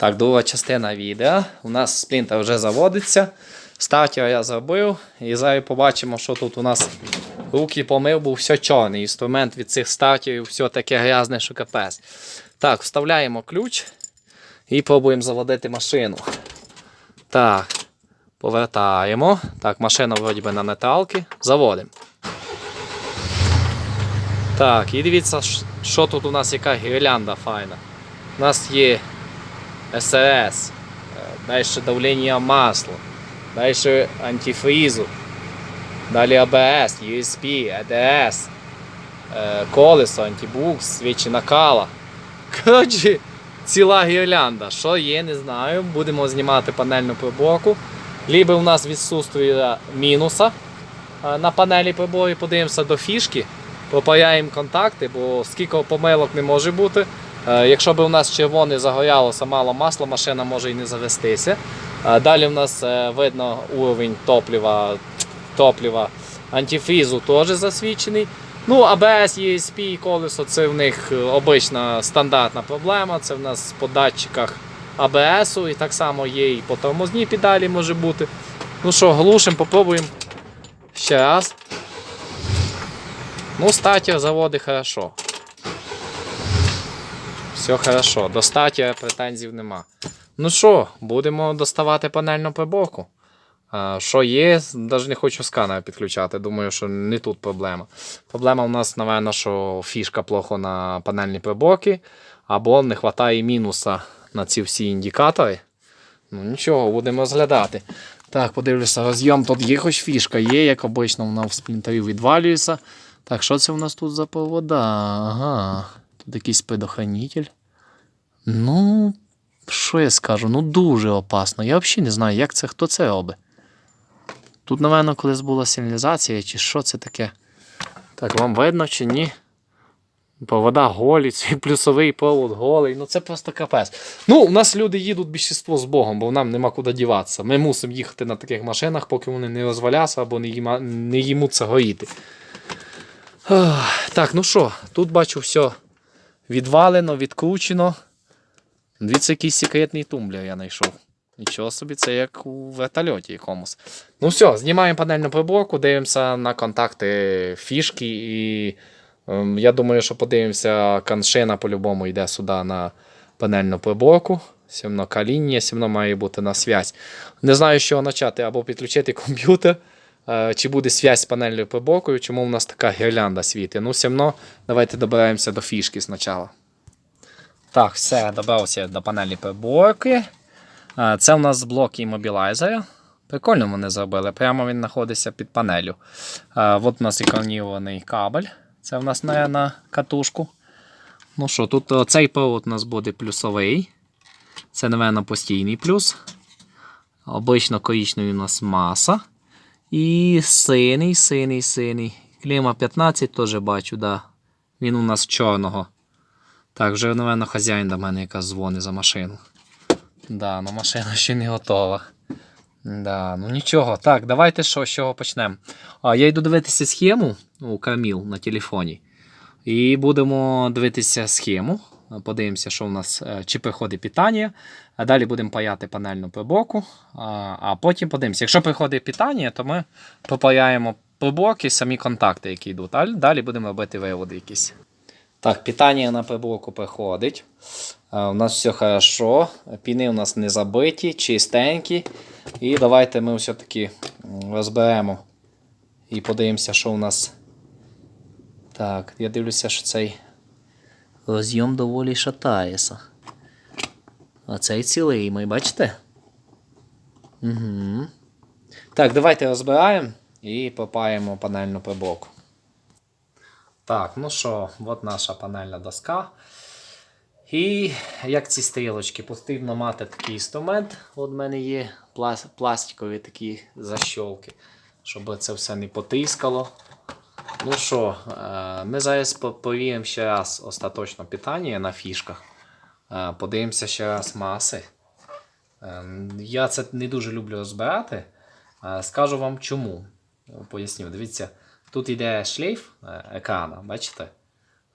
Так, друга частина відео. У нас сплінтер вже заводиться. Стартер я зробив. І зараз побачимо, що тут у нас руки помив, був все чорний. Інструмент від цих стартерів все таке грязне, що капець. Так, вставляємо ключ і пробуємо заводити машину. Так, повертаємо. Так, машина вроді би на нейтралки. Заводимо. Так, і дивіться, що тут у нас яка гірлянда файна. У нас є СРС, далі давлення масла, далі антифрізу, далі АБС, USB, EDS, е, колесо, антибукс, свічі накала. Коротше, ціла гірлянда. Що є, не знаю. Будемо знімати панельну приборку. Лібо у нас відсутствує мінуса е, на панелі прибору, подивимося до фішки, пропаяємо контакти, бо скільки помилок не може бути. Е, Якщо б у нас червоне загорялося мало масла, машина може і не завестися. Е, Далі в нас е, видно уровень топлива, топлива антифрізу теж засвідчений. Ну, ABS, ESP і колесо це в них обична стандартна проблема. Це в нас по датчиках ABS, і так само є і по тормозній педалі може бути. Ну що, глушимо, попробуємо ще раз. Ну, статір заводить хорошо. Все хорошо. До статіра претензій нема. Ну що, будемо доставати панельну приборку. Що є, навіть не хочу сканер підключати. Думаю, що не тут проблема. Проблема у нас, напевно, що фішка плохо на панельній приборці, або не вистачає мінуса на ці всі індикатори. Ну нічого, будемо розглядати. Так, подивлюся, розйом тут є хоч фішка, є, як обично, вона в сплінтері відвалюється. Так, що це у нас тут за провода? Ага. Якийсь предохранитель. Ну, що я скажу? Ну дуже опасно. Я взагалі не знаю, як це, хто це робить. Тут, напевно, колись була сигналізація, чи що це таке. Так, вам видно чи ні? Провода голі, цей плюсовий провод голий. Ну це просто капець. Ну, у нас люди їдуть більшість з Богом, бо нам нема куди діватися. Ми мусимо їхати на таких машинах, поки вони не розваляться або не, їма, не їмуться горіти. Так, ну що, тут бачу все відвалено, відкручено. Дивіться, якийсь секретний тумблер я знайшов. Нічого собі, це як у вертольоті якомусь. Ну все, знімаємо панельну приборку, дивимося на контакти фішки і ем, я думаю, що подивимося, каншина по-любому йде сюди на панельну приборку. Одно каління, одно має бути на связь. Не знаю, чого почати, або підключити комп'ютер, чи буде связь з панельною приборкою, чому в нас така гірлянда світить. Ну, все одно давайте добираємося до фішки спочатку. Так, все, добрався до панелі приборки. Е, Це у нас блок іммобілайзера. Прикольно вони зробили. Прямо він знаходиться під панелю. Е, От у нас екранірований кабель. Це в нас на, на катушку. Ну що, тут е, цей провод у нас буде плюсовий. Це, напевно, постійний плюс. Обично коричневий у нас маса. І синий, синий, синий. Кліма 15 теж бачу, да. Він у нас чорного. Так, вже, напевно, хазяїн до мене якраз дзвонить за машину. Да, ну машина ще не готова. Да, ну нічого. Так, давайте що, з чого почнемо. Я йду дивитися схему у Каміл на телефоні. І будемо дивитися схему. Подивимося, що у нас е, чи приходить питання. А далі будемо паяти панельну приборку. А, потім подивимося. Якщо приходить питання, то ми попаяємо приборки, самі контакти, які йдуть. А далі будемо робити виводи якісь. Так, питання на приборку приходить. Е, У нас все хорошо. Піни у нас не забиті, чистенькі. І давайте ми все-таки розберемо і подивимося, що у нас. Так, я дивлюся, що цей розйом доволі шатається. А цей цілий, ми бачите? Угу. Так, давайте розбираємо і попаємо панельну приборку. Так, ну що, от наша панельна доска. І як ці стрілочки, потрібно мати такий інструмент. От в мене є пластикові такі защолки, щоб це все не потискало. Ну що, е, ми зараз по- повіримо ще раз остаточно питання на фішках. Е, Подивимося ще раз маси. Е, Я це не дуже люблю розбирати. Скажу вам чому. Поясню. Дивіться, тут йде шлейф екрана, бачите?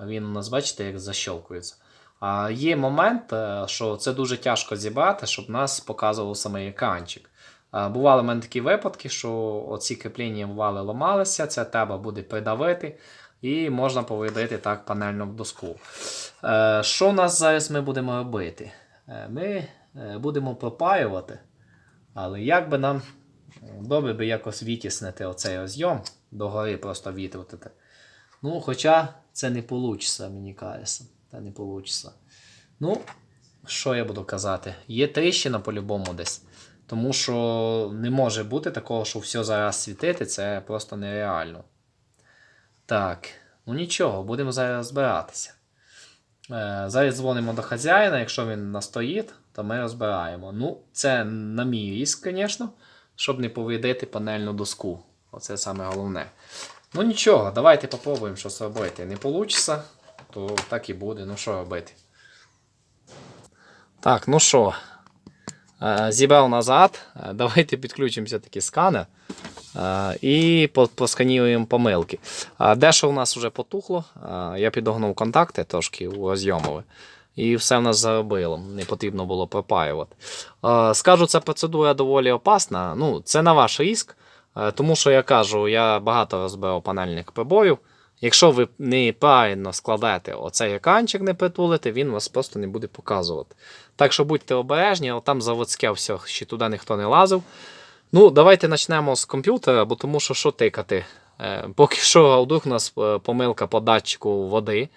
Він у нас, бачите, як защелкується. А є момент, що це дуже тяжко зібрати, щоб нас показував саме екранчик. Бували в мене такі випадки, що оці кріплення вали ламалися, це треба буде придавити, і можна повредити так панельну доску. Е, Що у нас зараз ми будемо робити? Е, Ми е, будемо пропаювати, але як би нам добре би якось відтіснити оцей розйом, догори просто відрутити. Ну, хоча це не вийде, мені кажеться. Це не вийде. Ну, що я буду казати? Є тріщина по-любому десь. Тому що не може бути такого, що все зараз світити, це просто нереально. Так, ну нічого, будемо зараз збиратися. Е, зараз дзвонимо до хазяїна, якщо він настоїть, то ми розбираємо. Ну, це на мій різк, звісно, щоб не повредити панельну доску. Оце саме головне. Ну нічого, давайте попробуємо щось робити. Не вийде, то так і буде. Ну що робити? Так, ну що, е, зібрав назад. Е, Давайте підключимося таки сканер. е, І по- посканіруємо помилки. Дещо у нас вже потухло. Я підогнув контакти трошки у розйомове. І все в нас заробило. Не потрібно було пропаювати. Е, Скажу, ця процедура доволі опасна. Ну, це на ваш риск. Тому що я кажу, я багато розбирав панельних приборів. Якщо ви неправильно складете оцей екранчик, не притулите, він вас просто не буде показувати. Так що будьте обережні, але там заводське все, ще туди ніхто не лазив. Ну, давайте почнемо з комп'ютера, бо тому що що тикати. Е, поки що вдруг у нас е, помилка по датчику води.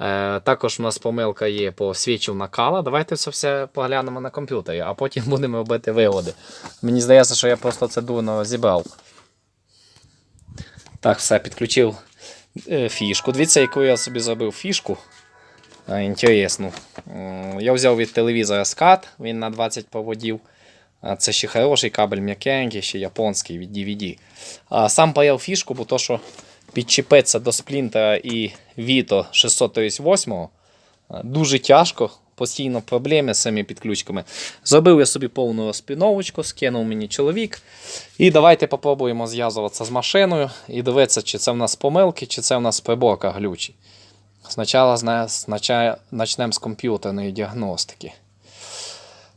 Е, також у нас помилка є по свічу накала. Давайте це все поглянемо на комп'ютері, а потім будемо робити виводи. Мені здається, що я просто це дурно розібрав. Так, все, підключив фішку. Дивіться, яку я собі зробив фішку. Е, Інтересну. Я взяв від телевізора скат, він на 20 проводів. Це ще хороший кабель м'якенький, ще японський від DVD. Сам паяв фішку, бо то, що підчіпеться до сплінтера і Vito 638 а, дуже тяжко. Постійно проблеми з цими підключками. Зробив я собі повну розпіновочку, скинув мені чоловік. І давайте попробуємо зв'язуватися з машиною і дивитися, чи це в нас помилки, чи це в нас приборка глючі. Спочатку почнемо з комп'ютерної діагностики.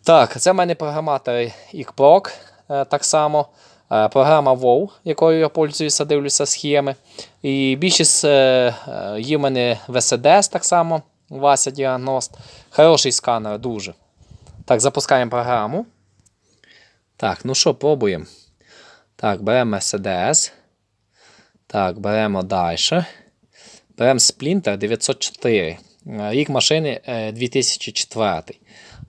Так, це в мене програматор ICPROC, е, так само. Е, Програма WoW, якою я пользуюся, дивлюся схеми. І більшість е, є в мене VSDS так само, Вася Діагност. Хороший сканер, дуже. Так, запускаємо програму. Так, ну що, пробуємо. Так, беремо CDS. Так, беремо далі. Беремо Splinter 904. Е, Рік машини е, 2004.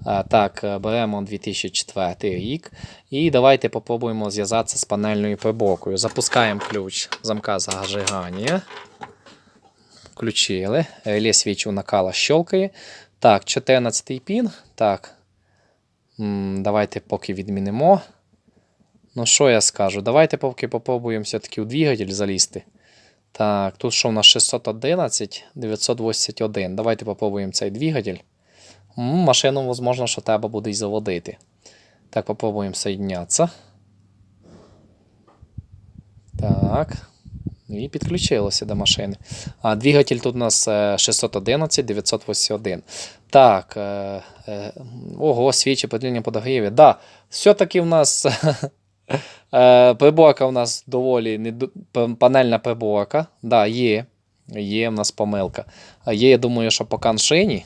Е, Так, е, беремо 2004 рік. І давайте попробуємо зв'язатися з панельною приборкою. Запускаємо ключ замка зажигання. Включили. Реле свічу накала щелкає. Так, 14 пін. Так. Давайте поки відмінимо. Ну, що я скажу? Давайте поки попробуємо все-таки у двигатель залізти. Так, тут що у нас 611, 981. Давайте попробуємо цей двигатель. Машину, можливо, що треба буде й заводити. Так, попробуємо соєднятися. Так. І підключилося до машини. А двигатель тут у нас е, 611, 981. Так. Е, е, ого, свічі поділення подогріві. Да, все-таки в нас е, приборка у нас доволі не, панельна приборка. Да, є. Є в нас помилка. Є, я думаю, що по каншині.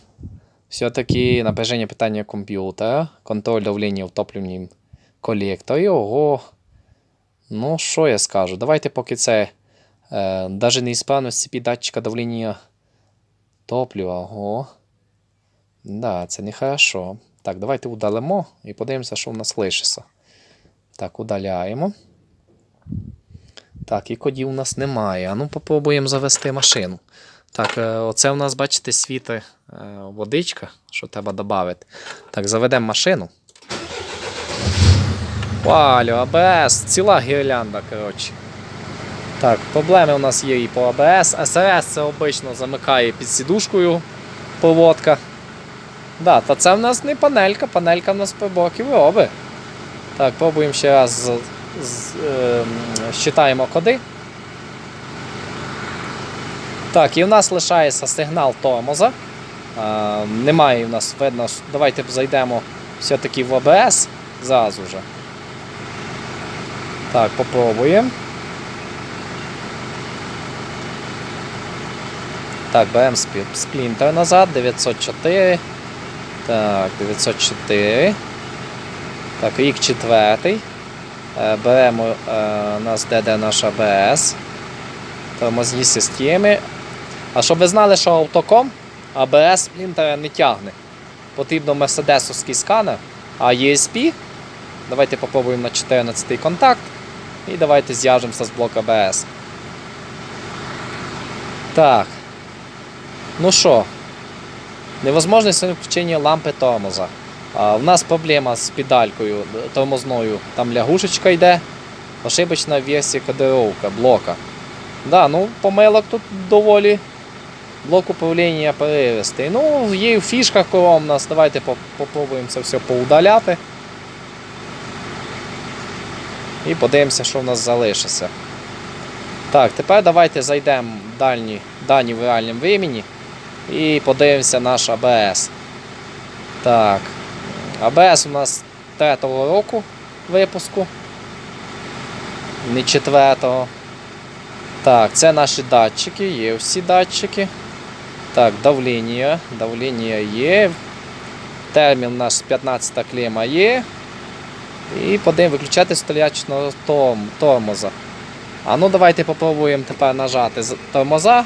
Все-таки напряження питання комп'ютера, контроль давлення в топливнім колекторі. Ого. Ну, що я скажу? Давайте поки це е, навіть неісправність цепі датчика давлення топлива. Ого. Да, це не хорошо. Так, давайте удалимо і подивимося, що в нас лишиться. Так, удаляємо. Так, і кодів у нас немає. А ну попробуємо завести машину. Так, е, оце у нас, бачите, світи е, водичка, що треба додати. Так, заведемо машину. Валю, АБС, ціла гірлянда, коротше. Так, проблеми у нас є і по АБС. СРС це обично замикає під сідушкою поводка. Да, та це в нас не панелька, панелька в нас по боків робить. Так, пробуємо ще раз з, з, е, щитаємо коди. Так, і в нас лишається сигнал тормоза. А, немає у нас видно. Давайте зайдемо все-таки в АБС зразу вже. Так, попробуємо. Так, беремо сплінтер назад, 904. Так, 904. Так, рік четвертий. Е, Беремо е, у нас де наш АБС. Тормозні системи. А щоб ви знали, що автоком АБС сплінтера не тягне. Потрібно мерседесовський сканер, а ESP. Давайте попробуємо на 14 контакт. І давайте зв'яжемося з блок АБС. Так. Ну що, невозможність включення лампи тормоза. В нас проблема з педалькою тормозною. Там лягушечка йде. Ошибочна версія кодировка блока. Да, ну помилок тут доволі. Блок управління перевести. Ну, є в фішках коло у нас. Давайте по- попробуємо це все поудаляти. І подивимося, що в нас залишиться. Так, тепер давайте зайдемо в дані в реальному времени і подивимося наш АБС. Так. АБС у нас 3-го року випуску. Не 4-го. Так, це наші датчики, є всі датчики. Так, давлення. Давлення є. Термін у нас 15 клема є. І подивимо виключати столячного том- тормоза. А ну давайте попробуємо тепер нажати тормоза.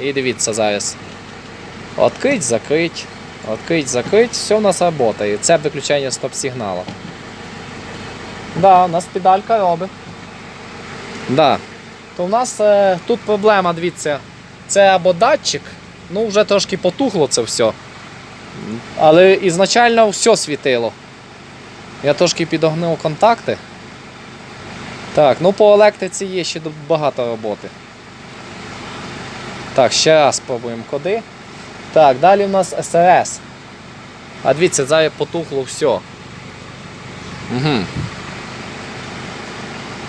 І дивіться зараз. Открить, закрить. Открить, закрить. Все у нас працює. Це виключення стоп-сигналу. Да, у нас педалька робить. Да. То у нас е, тут проблема, дивіться, це або датчик, ну вже трошки потухло це все. Але ізначально все світило. Я трошки підогнув контакти. Так, ну по електриці є ще багато роботи. Так, ще раз спробуємо коди. Так, далі у нас СРС. А дивіться, зараз потухло все. Угу.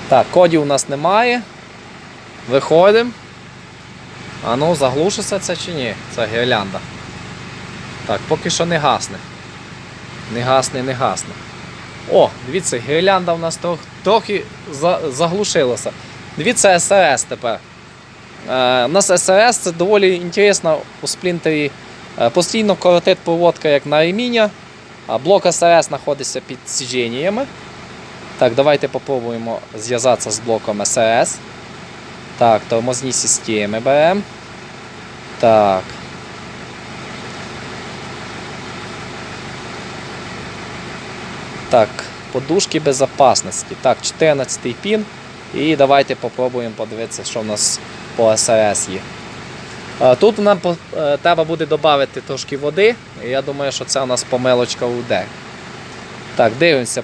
Так, кодів у нас немає. Виходимо. А ну, заглушиться це чи ні? Це гірлянда. Так, поки що не гасне. Не гасне, не гасне. О, дивіться, гірлянда у нас трох- трохи заглушилася. Дивіться СРС тепер. Е, у нас СРС це доволі інтересно у сплінтері. Е, постійно коротить проводка як на реміння. А блок СРС знаходиться під сідженнями. Так, давайте попробуємо зв'язатися з блоком СРС. Так, тормозні системи беремо. Так. Так, подушки безопасності. Так, 14 пін. І давайте попробуємо подивитися, що в нас по СРС є. Е, Тут нам е, треба буде додати трошки води. Я думаю, що це у нас помилочка уйде. Так, дивимося.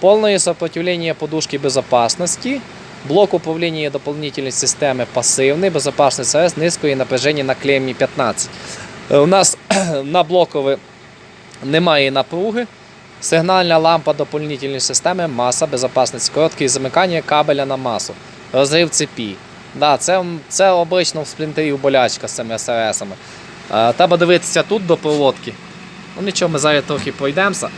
Полное сопротивление подушки безопасности. Блок управления дополнительной системы пассивный. Безопасность СРС низької напряження на клеммі 15. Е, У нас на блокові немає напруги. Сигнальна лампа доповнительної системи, маса, безопасність, коротке замикання кабеля на масу. Розрив цепі. Да, це, це обично в сплінтерів болячка з цими СРСами. Е, Треба дивитися тут до проводки. Ну нічого, ми зараз трохи пройдемося.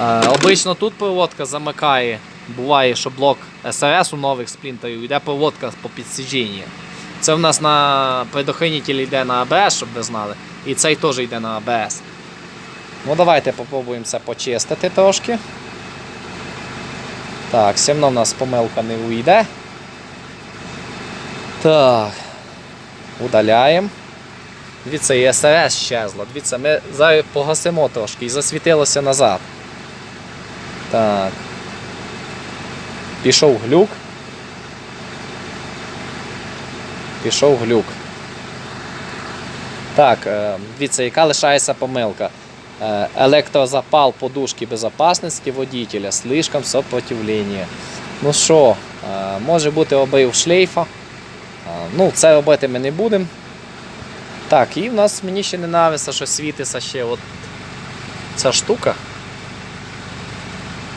Е, Обично тут проводка замикає. Буває, що блок СРС у нових сплінтерів йде проводка по підсідженні. Це в нас на предохранитель йде на АБС, щоб ви знали. І цей теж йде на АБС. Ну давайте попробуємо це почистити трошки. Так, все одно в нас помилка не уйде. Так. Удаляємо. Дивіться, і СРС щезло. Дивіться, ми зараз погасимо трошки і засвітилося назад. Так. Пішов глюк. Пішов глюк. Так, е, дивіться, яка лишається помилка. Е, Електрозапал подушки безопасності водителя, слишком сопротивлення. Ну що, е, може бути обрив шлейфа. Ну, це робити ми не будемо. Так, і в нас мені ще не нравиться, що світиться ще от ця штука.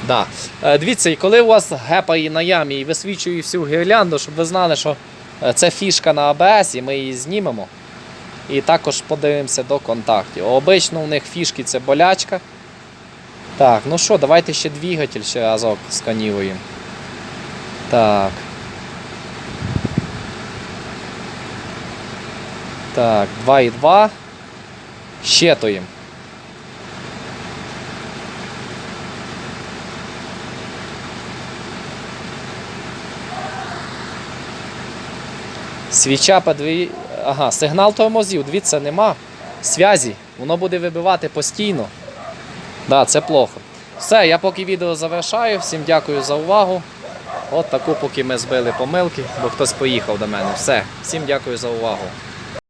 Да. Е, Дивіться, і коли у вас гепає на ямі і висвічує всю гірлянду, щоб ви знали, що е, це фішка на АБС і ми її знімемо. І також подивимося до контактів. Обично у них фішки це болячка. Так, ну що, давайте ще двигатель ще разок сканюємо. Так. Так, 2,2. Щитуємо. Свіча подві... Ага, сигнал тормозів, дивіться, нема. Связі, воно буде вибивати постійно. Да, це плохо. Все, я поки відео завершаю. Всім дякую за увагу. От таку поки ми збили помилки, бо хтось поїхав до мене. Все, всім дякую за увагу.